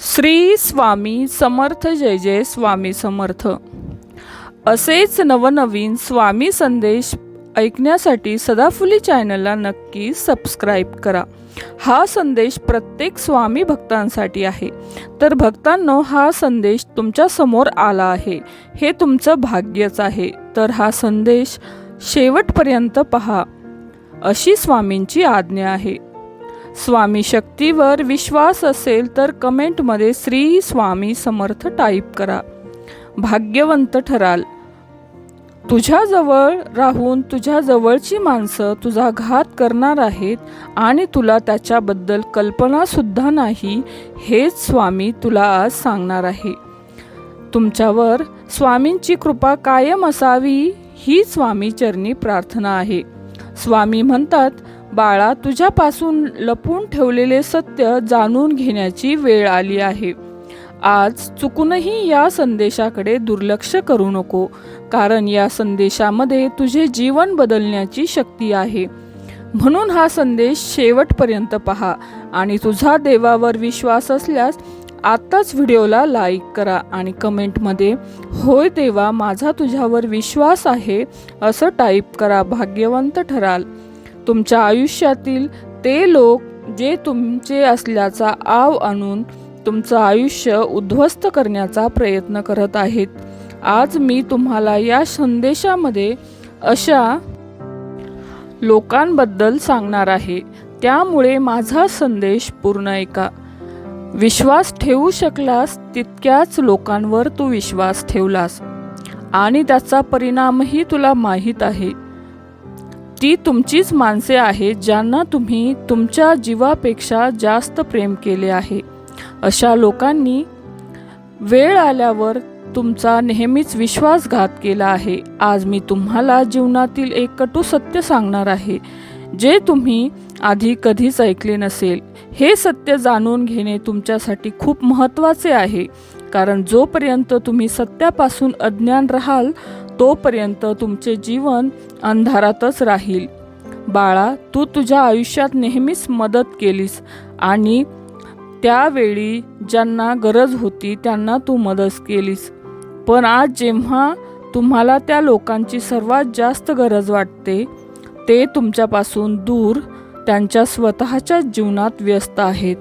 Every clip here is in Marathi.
श्री स्वामी समर्थ जय जय स्वामी समर्थ. असेच नवनवीन स्वामी संदेश ऐकण्यासाठी सदाफुली चॅनलला नक्की सबस्क्राईब करा. हा संदेश प्रत्येक स्वामी भक्तांसाठी आहे. तर भक्तांनो हा संदेश तुमच्यासमोर आला आहे. हे तुमचं भाग्यच आहे. तर हा संदेश शेवटपर्यंत पहा. अशी स्वामींची आज्ञा आहे. स्वामी शक्तीवर विश्वास असेल तर कमेंटमध्ये श्री स्वामी समर्थ टाईप करा. भाग्यवंत ठराल. तुझ्याजवळ राहून तुझ्या जवळची माणसं तुझा घात करणार आहेत आणि तुला त्याच्याबद्दल कल्पनासुद्धा नाही हेच स्वामी तुला आज सांगणार आहे. तुमच्यावर स्वामींची कृपा कायम असावी ही स्वामी चरणी प्रार्थना आहे. स्वामी म्हणतात बाळा तुझ्यापासून लपून ठेवलेले सत्य जाणून घेण्याची वेळ आली आहे. आज चुकूनही या संदेशाकडे दुर्लक्ष करू नको कारण या संदेशामध्ये तुझे जीवन बदलण्याची शक्ती आहे. म्हणून हा संदेश शेवटपर्यंत पहा आणि तुझा देवावर विश्वास असल्यास आत्ताच व्हिडिओला लाईक करा आणि कमेंटमध्ये होय देवा माझा तुझ्यावर विश्वास आहे असं टाईप करा भाग्यवंत ठराल. तुमच्या आयुष्यातील ते लोक जे तुमचे असल्याचा आव आणून तुमचं आयुष्य उद्ध्वस्त करण्याचा प्रयत्न करत आहेत. आज मी तुम्हाला या संदेशामध्ये अशा लोकांबद्दल सांगणार आहे. त्यामुळे माझा संदेश पूर्ण ऐका. विश्वास ठेवू शकलास तितक्याच लोकांवर तू विश्वास ठेवलास. आणि त्याचा परिणामही तुला माहीत आहे. ती तुमचीच माणसे आहेत ज्यांना तुम्ही तुमच्या जीवापेक्षा जास्त प्रेम केले आहे. अशा लोकांनी वेळ आल्यावर तुमचा नेहमीच विश्वासघात केला आहे. आज मी तुम्हाला जीवनातील एक कटू सत्य सांगणार आहे जे तुम्ही आधी कधीच ऐकले नसेल. हे सत्य जाणून घेणे तुमच्यासाठी खूप महत्त्वाचे आहे कारण जोपर्यंत तुम्ही सत्यापासून अज्ञान राहाल तोपर्यंत तुमचे जीवन अंधारातच राहील. बाळा तू तुझ्या आयुष्यात नेहमीच मदत केलीस आणि त्यावेळी ज्यांना गरज होती त्यांना तू मदत केलीस. पण आज जेव्हा तुम्हाला त्या लोकांची सर्वात जास्त गरज वाटते ते तुमच्यापासून दूर त्यांच्या स्वतःच्या जीवनात व्यस्त आहेत.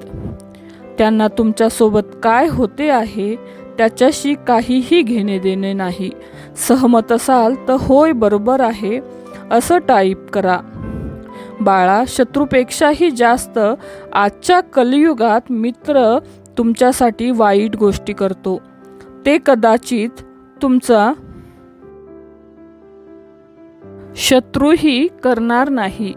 त्यांना तुमच्यासोबत काय होते आहे त्याच्याशी काहीही घेणे देणे नाही. सहमत असाल तर होय बरोबर आहे असं टाईप करा. बाळा शत्रूपेक्षाही जास्त आजच्या कलियुगात मित्र तुमच्यासाठी वाईट गोष्टी करतो. ते कदाचित तुमचा शत्रूही करणार नाही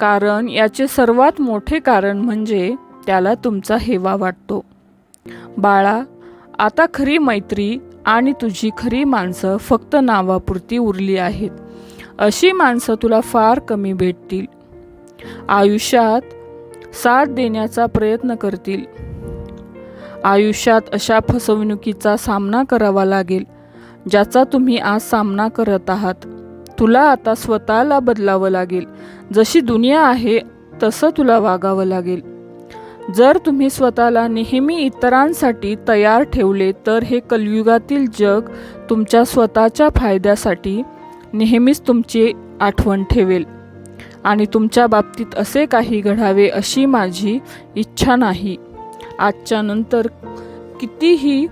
कारण याचे सर्वात मोठे कारण म्हणजे त्याला तुमचा हेवा वाटतो. बाळा आता खरी मैत्री आणि तुझी खरी माणसं फक्त नावापुरती उरली आहेत. अशी माणसं तुला फार कमी भेटतील. आयुष्यात साथ देण्याचा प्रयत्न करतील. आयुष्यात अशा फसवणुकीचा सामना करावा लागेल ज्याचा तुम्ही आज सामना करत आहात. तुला आता स्वतःला बदलावं लागेल. जशी दुनिया आहे तसं तुला वागावं लागेल. जर तुम्ही स्वतःला नेहमी इतरांसाठी तयार ठेवले तर हे कलयुगातील जग तुमच्या स्वतःच्या फायद्यासाठी नेहमीच तुमची आठवण ठेवेल. आणि तुमच्या बाबतीत असे काही घडावे अशी माझी इच्छा नाही. आजच्या नंतर कितीही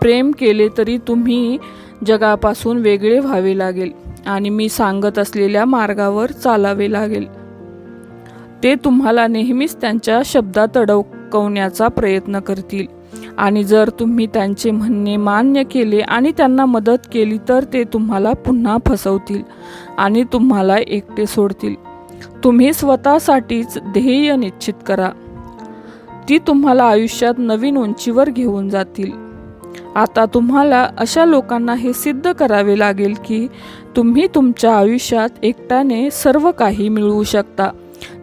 प्रेम केले तरी तुम्ही जगापासून वेगळे व्हावे लागेल. आणि मी सांगत असलेल्या मार्गावर चालावे लागेल. ते तुम्हाला नेहमीच त्यांच्या शब्दात अडकवण्याचा प्रयत्न करतील. आणि जर तुम्ही त्यांचे म्हणणे मान्य केले आणि त्यांना मदत केली तर ते तुम्हाला पुन्हा फसवतील आणि तुम्हाला एकटे सोडतील. तुम्ही स्वतःसाठीच ध्येय निश्चित करा. ती तुम्हाला आयुष्यात नवीन उंचीवर घेऊन जातील. आता तुम्हाला अशा लोकांना हे सिद्ध करावे लागेल की तुम्ही तुमच्या आयुष्यात एकट्याने सर्व काही मिळवू शकता.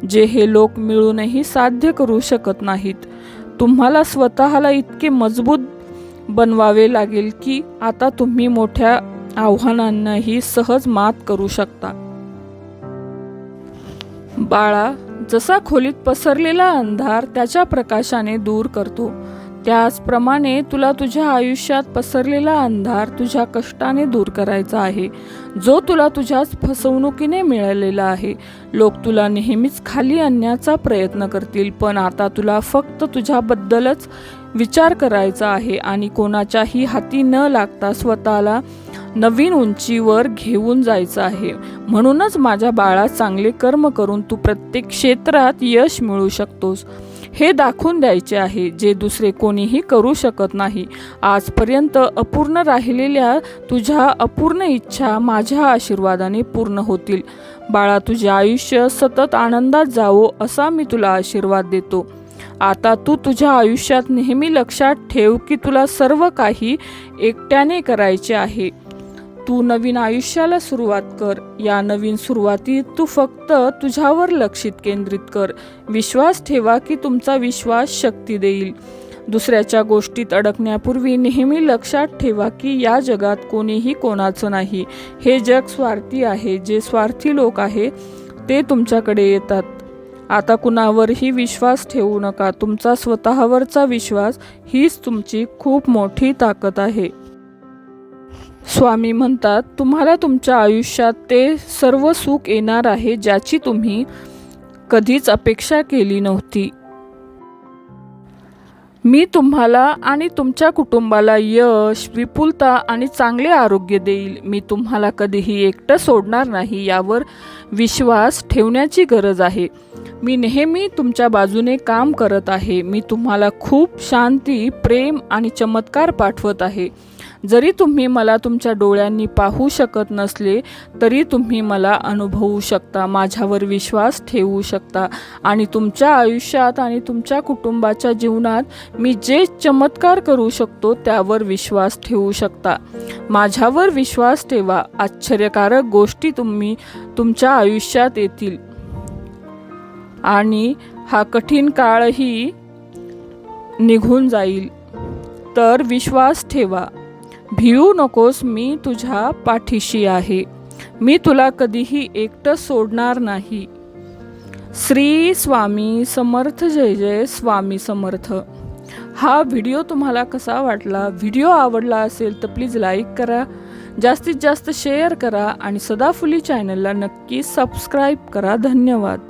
जे हे लोक मिळूनही साध्य करू शकत नाहीत. तुम्हाला स्वतःला इतके मजबूत बनवावे लागेल की आता तुम्ही मोठ्या आव्हानांनाही सहज मात करू शकता. बाळा जसा खोलीत पसरलेला अंधार त्याच्या प्रकाशाने दूर करतो. त्याचप्रमाणे तुला तुझ्या आयुष्यात पसरलेला अंधार तुझ्या कष्टाने दूर करायचा आहे. जो तुला तुझ्याच फसवणुकीने मिळालेला आहे. लोक तुला नेहमीच खाली आणण्याचा प्रयत्न करतील पण आता तुला फक्त तुझ्याबद्दलच विचार करायचा आहे आणि कोणाच्याही हाती न लागता स्वतःला नवीन उंचीवर घेऊन जायचं आहे. म्हणूनच माझ्या बाळा चांगले कर्म करून तू प्रत्येक क्षेत्रात यश मिळू शकतोस. हे दाखवून द्यायचे आहे जे दुसरे कोणीही करू शकत नाही. आजपर्यंत अपूर्ण राहिलेल्या तुझ्या अपूर्ण इच्छा माझ्या आशीर्वादाने पूर्ण होतील. बाळा तुझे आयुष्य सतत आनंदात जावो असा मी तुला आशीर्वाद देतो. आता तू तुझ्या आयुष्यात नेहमी लक्षात ठेव की तुला सर्व काही एकट्याने करायचे आहे. तू नवीन आयुष्याला सुरुवात कर. या नवीन सुरुवातीत तू फक्त तुझ्यावर लक्षित केंद्रित कर. विश्वास ठेवा की तुमचा विश्वास शक्ती देईल. दुसऱ्याच्या गोष्टीत अडकण्यापूर्वी नेहमी लक्षात ठेवा की या जगात कोणीही कोणाचं नाही. हे जग स्वार्थी आहे. जे स्वार्थी लोक आहे ते तुमच्याकडे येतात. आता कुणावरही विश्वास ठेवू नका. तुमचा स्वतःवरचा विश्वास हीच तुमची खूप मोठी ताकद आहे. स्वामी म्हणतात तुम्हाला तुमच्या आयुष्यात ते सर्व सुख येणार आहे ज्याची तुम्ही कधीच अपेक्षा केली नव्हती. मी तुम्हाला आणि तुमच्या कुटुंबाला यश विपुलता आणि चांगले आरोग्य देईल. मी तुम्हाला कधीही एकटं सोडणार नाही यावर विश्वास ठेवण्याची गरज आहे. मी नेहमी तुमच्या बाजूने काम करत आहे. मी तुम्हाला खूप शांती प्रेम आणि चमत्कार पाठवत आहे. जरी तुम्ही मला तुमच्या डोळ्यांनी पाहू शकत नसले तरी तुम्ही मला अनुभवू शकता माझ्यावर विश्वास ठेवू शकता. आणि तुमच्या आयुष्यात आणि तुमच्या कुटुंबाच्या जीवनात मी जे चमत्कार करू शकतो त्यावर विश्वास ठेवू शकता. माझ्यावर विश्वास ठेवा. आश्चर्यकारक गोष्टी तुम्ही तुमच्या आयुष्यात येतील. आणि हा कठीण काळही निघून जाईल. तर विश्वास ठेवा. भिवू नकोस मी तुझ्या पाठीशी आहे. मी तुला कधीही एकटं सोडणार नाही. श्री स्वामी समर्थ जय जय स्वामी समर्थ. हा व्हिडिओ तुम्हाला कसा वाटला? व्हिडिओ आवडला असेल तर प्लीज लाईक करा जास्तीत जास्त शेअर करा आणि सदाफुली चॅनलला नक्की सबस्क्राईब करा. धन्यवाद.